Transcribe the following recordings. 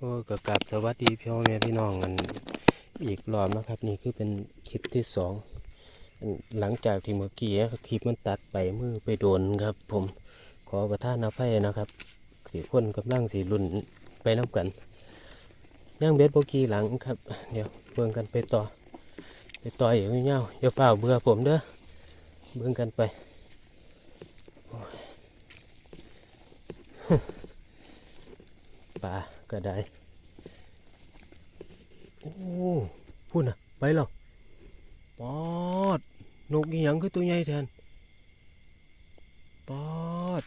โอ้ก็กราบสวัสดีพี่พ่อแม่พี่น้องกันอีกรอบนะครับ นี่คือเป็นคลิปที่สองหลังจากที่เมื่อกี้คลิปมันตัดไปมือไปโดนครับ ผมขอประทานอภัยนะครับสีคนกำลังสีรุ่นไปน้ำกันย่างเบ็ดโบกี้หลังครับ เดี๋ยวเบิ่งกันไปต่อ ไปต่ออย่างเงี้ยอย่าฝ่าเบื่อผมเด้อเบิ่งกันไปปลา ก็ได้ โอ้พูดนะไปแล้วปอดนกอีหยังคือตัวใหญ่แทนปอด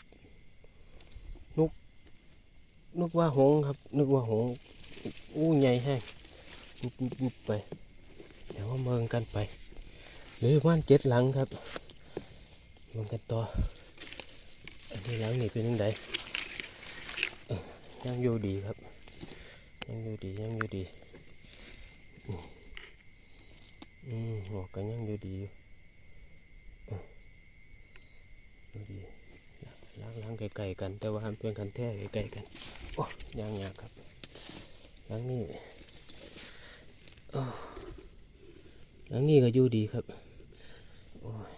นกนึกว่าหงครับนึกว่าหงอู้ใหญ่แห้งบุบบุบบุบไปเดี๋ยวมาเมืองกันไป หรือว่านเจ็ดหลังครับเมืองกันต่ออันนี้หลังนี่เป็นยังไงยังอยู่ดีครับ ยังอยู่ดียังอยู่ดีอืมหัวกันยังอยู่ดีอยู่อยู่ดีล้างล้างไกลๆกัน แต่ว่ามันเป็นคันแท้ไกลๆกันโอ้ยางยากครับล้างนี่ล้างนี่ก็อยู่ดีครับโอ้ย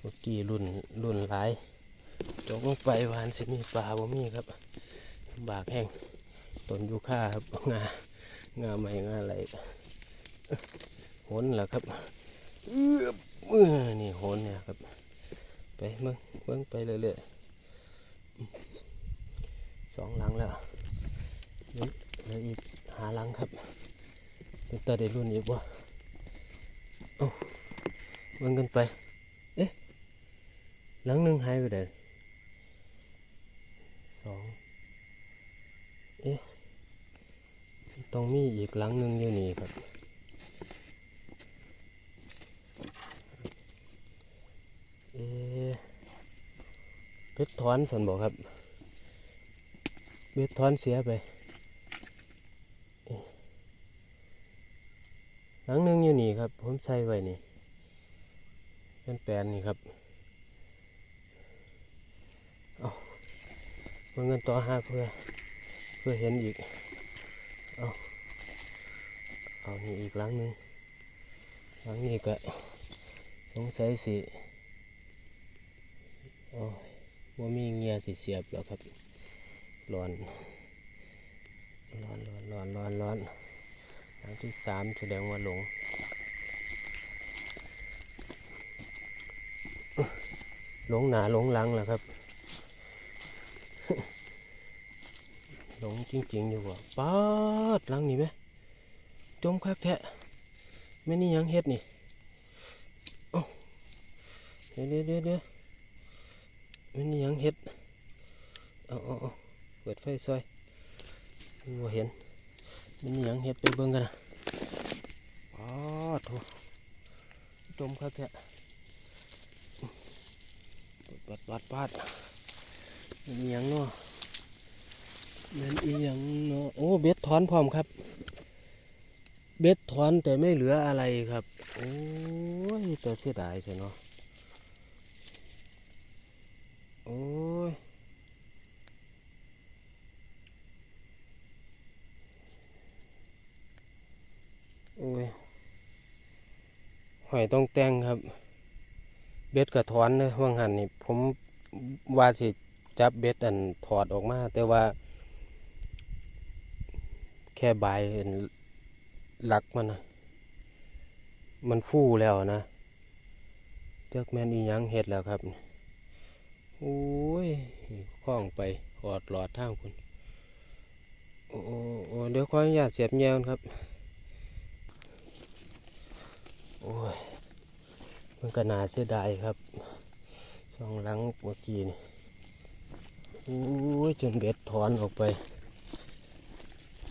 เมื่อกี้รุ่นรุ่นหลายจกลงไปวานสิมีปลาบ่มีครับบากแห้ง ต้นยูคาครับงางาใหม่งาอะไรหนแหละครับเอื้อมื่อนี่หนเนี่ยครับ ไปเบิ่งเบิ่งไปเรื่อยๆสองหลังแล้วเหลืออีกหาหลังครับเป็นตาได้รุ่นอีกวะเอ้าเบิ่งกันไป เอ๊ะหลังหนึ่งหายไปไหนสองเอ๊ะ ต้องมีอีกหลังหนึ่งอยู่นี่ครับ เอเบ็ดถอนสันบอกครับ เบ็ดถอนเสียไปหลังหนึ่งอยู่นี่ครับ ผมใส่ไว้นี่เป็นแปลนนี่ครับเอาเมื่อเงินต่อห้าเพื่อเพื่อเห็นอีก เอาเอานี่อีกหลังหนึ่งหลังนี้ก็สงสัยสิโอ้ยว่ามีเงียสิเสียบแล้วครับร้อนร้อนร้อนร้อนร้อนร้อนหลังที่สามแสดงว่าหลงหลงหนาหลงหลังแหละครับ หลงจริงๆอยู่ว่ะป๊าดลังนี่ไหมจมคักแทะไม่นี่ยังเฮ็ดนี่เอ้เดี๋ยวเดี๋ยวเดี๋ยวไม่นี่ยังเฮ็ดเอาเอาเอาเปิดไฟซอยว่าเห็นไม่นี่ยังเฮ็ดไปเบิ่งกันนะป๊าดโถจมคักแทะปัดปัดปัดไม่นี่ยังเนาะ เล่นอีหยังเนาะโอ้เบ็ดถอนพร้อมครับ เบ็ดถอนแต่ไม่เหลืออะไรครับ โอ้ยแต่เสียดายใช่เนาะโอ้ยโอ้ยหอยต้องแต่งครับ เบ็ดกับถอนเลยว่างหันนี่ผมว่าสิจับเบ็ดอันถอดออกมา แต่ว่า แค่ใบเห็นหลักมันนะมันฟู่แล้วนะเจ้าแม่นอียังเห็ดแล้วครับโอ้ยคล้องไปหอดหลอดท่างคุณโอ้โอ้โอ้เดี๋ยวขออนุญาตเสียบแยงครับ โอ้ย มันก็น่าเสียดายครับสองหลังเมื่อกี้นี่โอ้ยจนเบ็ดถอนออกไป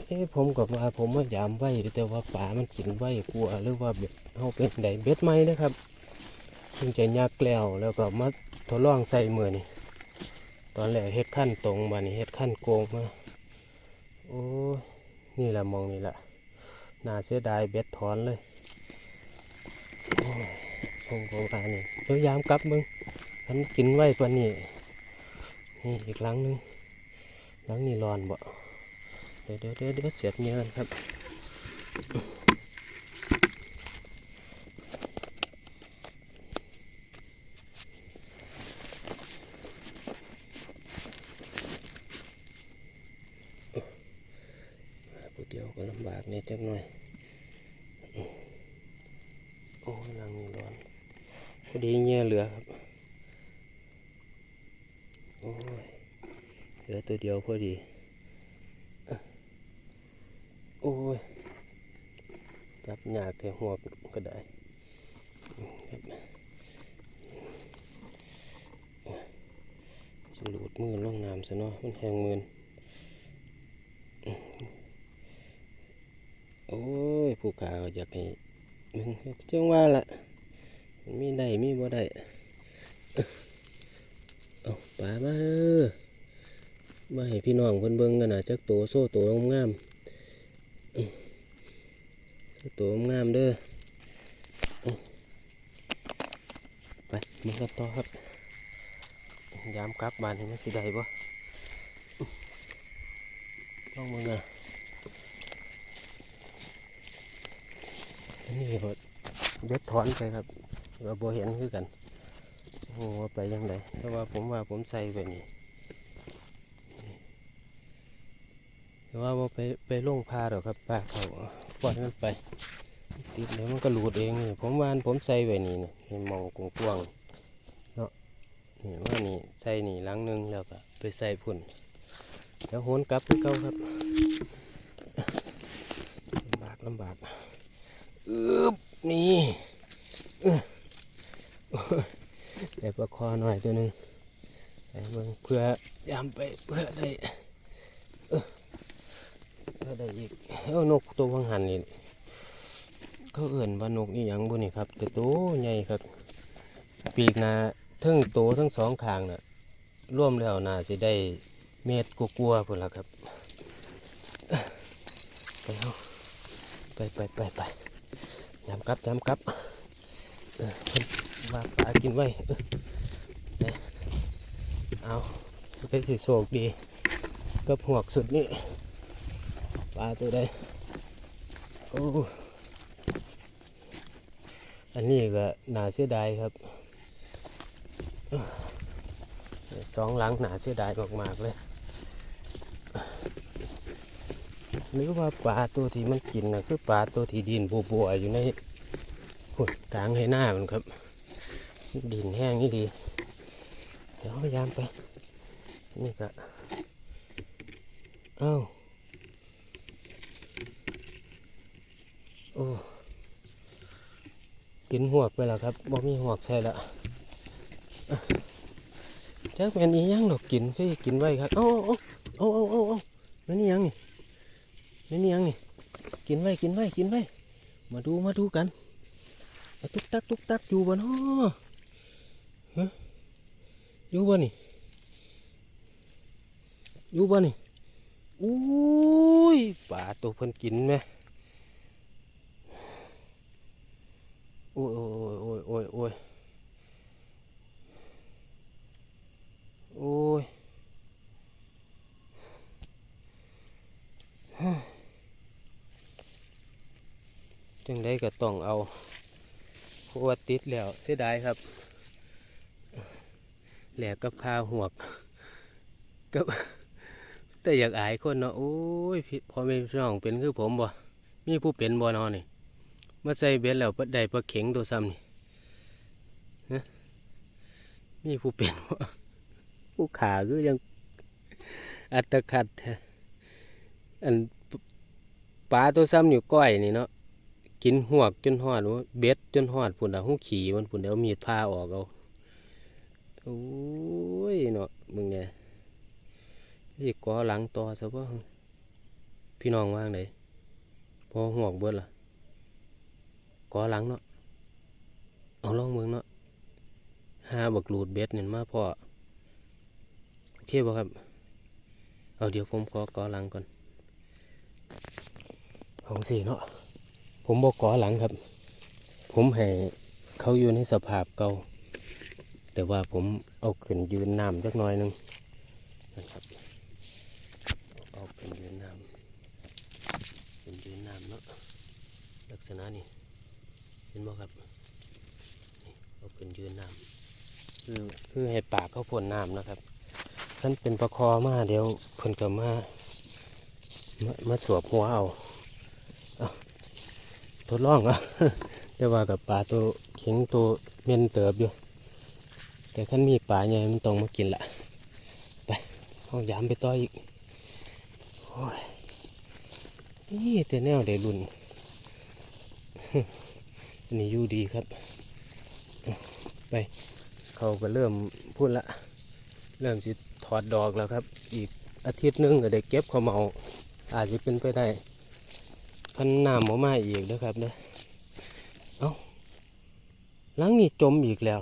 เอ้ผมกับว่าผมว่ายามไว้แต่ว่าป่ามันกินไว้กลัวหรือว่าเบ็ดเอาเป็นไดเบ็ดไหมนะครับเพิ่งจะยักแล้วแล้วก็มาทดลองใส่มือนี่ตอนแรกเฮ็ดขั้นตรงมานี่เฮ็ดขั้นโกงมาโอ้นี่แหละมองนี่แหละน่าเสียดายเบ็ดถอนเลยโอ้ยผมก็ว่านี่พยายามกลับมึงมันกินไว้ปะนี่นี่อีกหลังหนึงหลังนี่ร้อนบ่ เดี๋ยวเดี๋ยวเดี๋ยวเสียบเงี้ยกันครับ ผู้เดียวก็ลำบากเนี่ยจักหน่อย โอ้ยลังนี้ร้อนพอดีเงี้ยเหลือครับ โอ้ย เหลือตัวเดียวพอดี โอ้ย จับหยากแต่หัวก็ได้อืมครับหลุดมือล่องน้ำซะเนาะมันแหงมือนโอ้ย ผู้ขาวอยากให้มึงจังว่าละมีได้มีบ่ได้เอาป่ามาเด้อมาให้พี่น้องเพิ่นเบิ่งกันนะจักโตโซ่โตงามๆอื้อ โซ่โตงามเด้อไปมึงกันต่อครับยามกลับบานนี่มันสิได้บ่อื้องมึงอะนนี่ก็เบ็ดถอนไปครับก็บ่เห็นคือกันโอ้โหไปยังไงแต่ว่าผมว่าผมใส่ไปนี่ แต่ว่าบ่ไปไปล่งพาดอกครับป้าเขาปล่อยมันไป ติดเดี๋ยวมันก็หลุดเองนี่ผมวันผมใส่ไว้นี่นี่มองกว้างๆเนาะนี่ว่านี่ใส่นี่หลังหนึงแล้วก็ไปใส่พุ่นเดี๋ยวโหนกลับคือเก่าครับลำบากลำบากอึบนี่เอ้อได้ประคอหน่อยตัวหนึ่งไปเบิ่งเพื่อยามไปเพื่อได้ เอ้อเพื่อได้อีกเอานกตัววังหันนี่เขาเอื่นว่านกนี่ยังบุนี่ครับ แต่ตัวใหญ่ครับ ปีกนาทั้งโตวทั้งสองข้างน่ะร่วมแล้วน่าสิได้เมตรกลัวๆพุ่นละครับ ไปเอาไปไปไปไปยำกลับยำกลับเออเพิ่นว่าปลากินไว้เอาเป็นสิโศกดีกับหวกสุดนี่ ปลาตัวใดโอ้อันนี้ก็น่าเสียดายครับสองหลังหนาเสียดายมากๆเลยหรือว่าปลาตัวที่มันกินนะคือปลาตัวที่ดินบัวๆอยู่ในหุ่นกลางให้หน้ามันครับ ดินแห้งนี่ดีเดี๋ยวพยายามไปนี่ก็เอ้า โอ้กินหวกไปแล้วครับบ่มีหวกใช่ละอะจักแม่นอีหยังดอกกินคือกินไว้ครับ เอ้าเอ้าเอ้าเอ้าเอ้าแม่นอีหยังนี่แม่นอีหยังนี่ กินไว้กินไว้กินไว้ มาดูมาดูกันตุ๊กตักตุ๊กตักอยู่บ่เนาะฮะอยู่บ่นี่อยู่บ่นี่อุ้ยปลาตัวเพิ่นกินไหม โอ้ยโอ้ยโอ้ยโอ้ยโอ้ยโอ้ยจังได้ก็ต้องเอาเพราะว่าติดแล้วเสียดายครับ แหลกกับคาหวกกับแต่อยากอายคนเนาะโอ้ยพ่อไม่พี่น้องเป็นคือผมบ่มีผู้เป็นบ่นอนนี่ มาใส่เบ็ดแล้วปะได้ปลาเข็งตัวซ้ำนี่ฮะมีผู้เป็นบ่ผู้ขาคือยังอัตคัดอันปลาตัวซ้ำอยู่ก้อยนี่เนาะกินหวกจนหอดว่าเบ็ดจนหอดผุนเอาหูขี่มันผุนเอามีดพาออกเอาโอ้ยเนาะมึงเนี่ยนี่กอหลังต่อซะว่าพี่น้องว่างไหนพอหวกเบิดล่ะ กอหลังเนาะเอาล่องเมึงเนาะหาบักลูดเบ็ดเนี่ยมาพ่อโอเคบ่ครับ เอาเดี๋ยวผมขอกอหลังก่อนของสี่เนาะผมบอกกอหลังครับ ผมให้เขาอยู่ในสภาพเก่าแต่ว่าผมเอาขึ้นยืนน้ำจักหน่อยหนึงนะครับ เอาขึ้นยืนน้ ษณะนี้ เห็นบ่ครับนี่เขาเป็นยืนน้ำคือคือให้ปากเขาพ่นน้ำนะครับท่านเป็นประคอมาเดี๋ยวเพิ่นก็มามามาสวบหัวเอาเอาทดลองอะแต่ว่ากับปลาตัวเข็งตัวเมียนเติบอยู่ แต่ขันมีปลาใหญ่มันต้องมากินละไปห้องยามไปต่ออีกโอ้ยนี่แต่แนวได้รุ่นอั นนี้อยู่ดีครับ ไปเขาก็เริ่มพูดละ เริ่มจะถอดดอกแล้วครับ อีกอาทิตย์หนึงก็ได้เก็บข้าวเมา อาจจะเป็นไปได้คันน้ำออกมาอีกนะครับเด้อเอาหลังนี้จมอีกแล้ว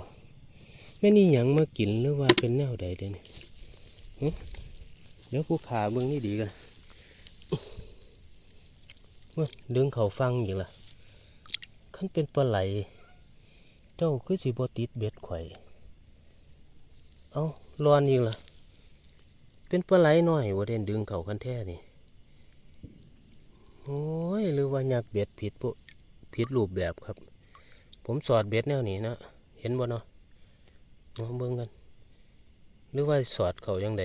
แม่นี่ยังมากินหรือว่าเป็นแนวใดเด้เนี่ยเดี๋ยวผู้ขาเบิ่งนี่ดีกันเว้ยดึงเขาฟังอีกล่ะันเป็นปลาไหล เจ้าคือสิบติดเบ็ดข่อยเอารอนอีกล่ะ เป็นปลาไหลหน้อยว่าเด่นดึงเข่ากันแท้นี่ โอ้ย หรือว่าอยากเบ็ดผิดปุ๊ผิดรูปแบบครับ ผมสอดเบ็ดแนวนี้นะ เห็นบ่เนาะมาเบิ่งกัน หรือว่าสอดเขายังไง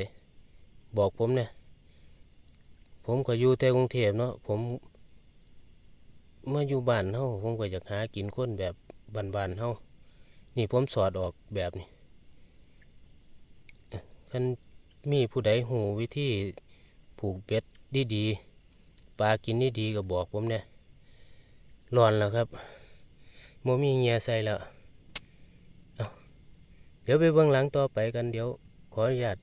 บอกผมเนี่ย ผมก็อยู่แต่กรุงเทพเนาะ ผม มาอยู่บ้านเฮาผมก็อยากหากินคนแบบบ้านๆเฮานี่ผมสอดออกแบบนี้คันมีผู้ใดหูวิธีผูกเบ็ดดีๆปลากินดีๆก็บอกผมเนี่ยร้อนแล้วครับโมมีเงียใส่แล้วเดี๋ยวไปเบื้องหลังต่อไปกันเดี๋ยวขออนุญาต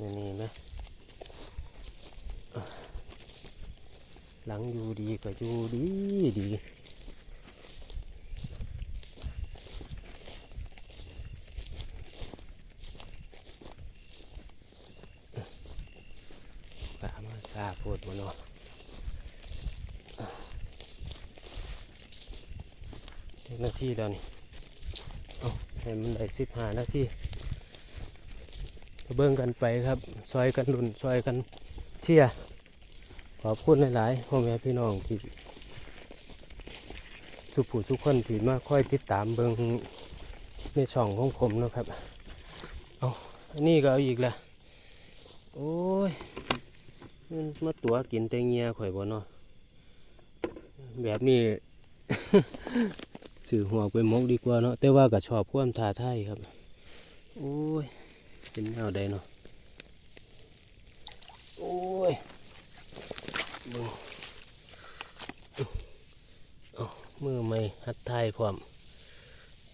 นี่นี่นะอะหลั งอยู่ดีก็อยู่ดีดีป่ามาซาโพดมาเนาะเจ็ดนาทีแล้วนี่เอาให้มันได้สิบห้านาทีก็เบิ่งกันไปครับ ซอยกันรุนซอยกันเชียร์ ขอบคุณหลายๆพ่อแม่พี่น้องที่สุผู้สุคนที่มาค่อยติดตามเบิงในช่องของผมนะครับ เอาอันนี้ก็เอาอีกและโอ้ยมันมาตัวกินแต่เงียข่อยบ่เนาะแบบนี้ สื่อหัวไปมกดีกว่าเนาะแต่ว่าก็ชอบความท้าทายครับ โอ้ยเป็นแนวใดเนาะโอ้ย เบิ่งเอามือไม่หัดทายความ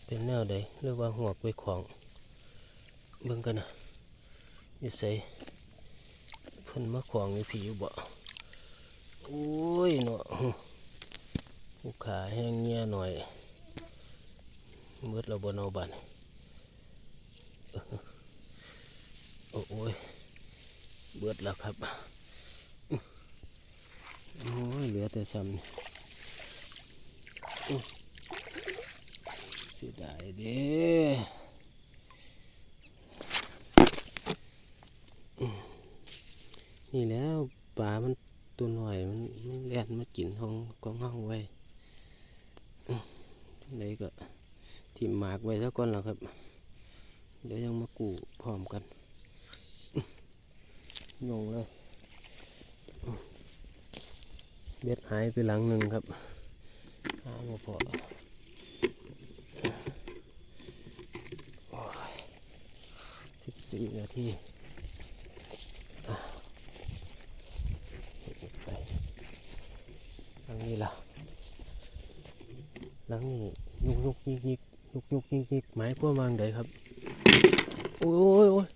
เป็นแนวใดหรือว่าหัวไปของ เบิ่งกันนะอยู่ใส่เพิ่นมาของอยู่ผีอยู่บ่โอ้ยเนาะลูกขาแห้งเงี้ยหน่อยมืดเราบนเอาบันโอ้ยเบิดแล้วครับ โอ้ยเหลือแต่ซ้ำเสียดายเด้อนี่แล้วปลามันตัวหน่อยมันมันแล่นมากินห้องกองห้องไว้อื้อจั่งใดก็ทิ่มหมากไว้ซะก่อนแล้วครับ เดี๋ยวยังมากูพร้อมกันงงเลย เบ็ดหายไปหลังหนึ่งครับหามาพอสิบสี่นาทีไปหลังนี้ล่ะหลังนี้ยุกยุกยิกยิกยุกยุกยิกยิกหมายความว่าไงครับโอ้ยโอ้ยโอ้ย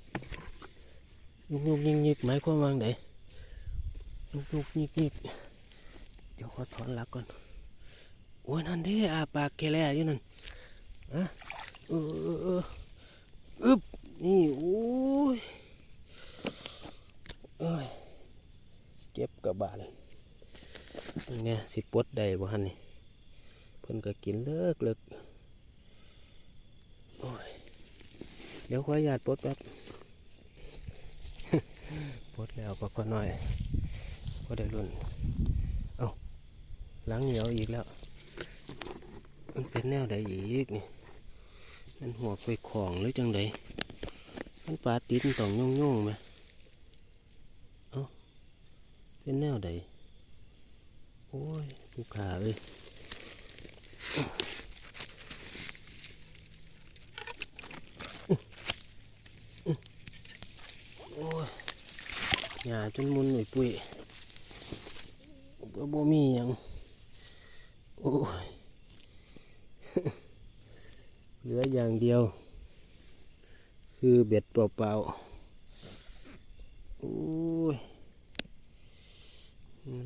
ยุกยุกยิกยิกหมายความว่าไงยุกยุกยิกยิกเดี๋ยวข อถอนหลักก่อนโอ้ยนั่นด้อาปากแกแล่อยู่นั่นอะเอออึบนี่โอ้ยเอ้ยเจ็บกับบาลเนี่ยสิปวดได้บ่ฮันนี่เพิ่นก็กินเลิกเลิกโอ้ยเดี๋ยวขออนุญาตปลดแป๊บปลดแล้วก็ก็น้อยก็ได้รุ่น ล้างเหนียวอีกแล้ว มันเป็นแนวใดอีกนี่ มันหัวไปของหรือจังใดมันปลาติดมันต้องย่งย่งๆไหมเอ้าเป็นแนวใดโอ้ยลูกขาเอ้ยโอ้ยหยาจนมุนหน่อยปุ้ยก็บ่มีหยัง โอ้ยเหลืออย่างเดียว คือเบ็ดเปล่าๆโอ้ย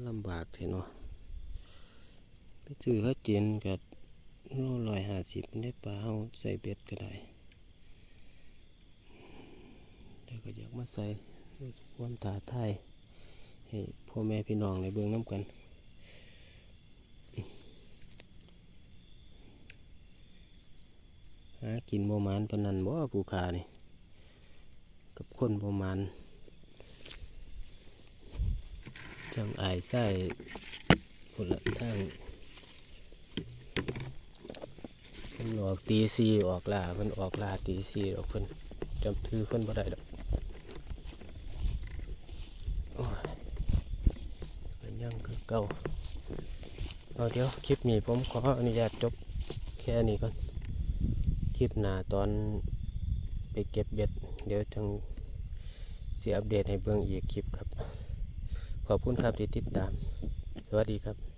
ลำบากเถอะเนาะไปซื้อเขาเจนกับโลลอยห้าสิบได้ปลาเอาใส่เบ็ดก็ได้แต่ก็อยากมาใส่ความตาไทยให้พ่อแม่พี่น้องในเบื้องน้ำกัน หากินประมาณปนันบ่ผู้ขานี่กับคนประมาณจังอายไส้ผลละทางเพิ่นออกตีซีออกลาเพิ่นออกลาตีซีดอกเพิ่นจำถือเพิ่นบ่ได้ดอกโอ้ยก็ยังคือเก่าเอาเดี๋ยวคลิปนี้ผมขออนุญาตจบแค่นี้ก่อน ลิปหน้าตอนไปเก็บเบ็ด เดี๋ยวทางเสียอัปเดตให้เบื้องอีกคลิปครับ ขอบคุณครับที่ติดตาม สวัสดีครับ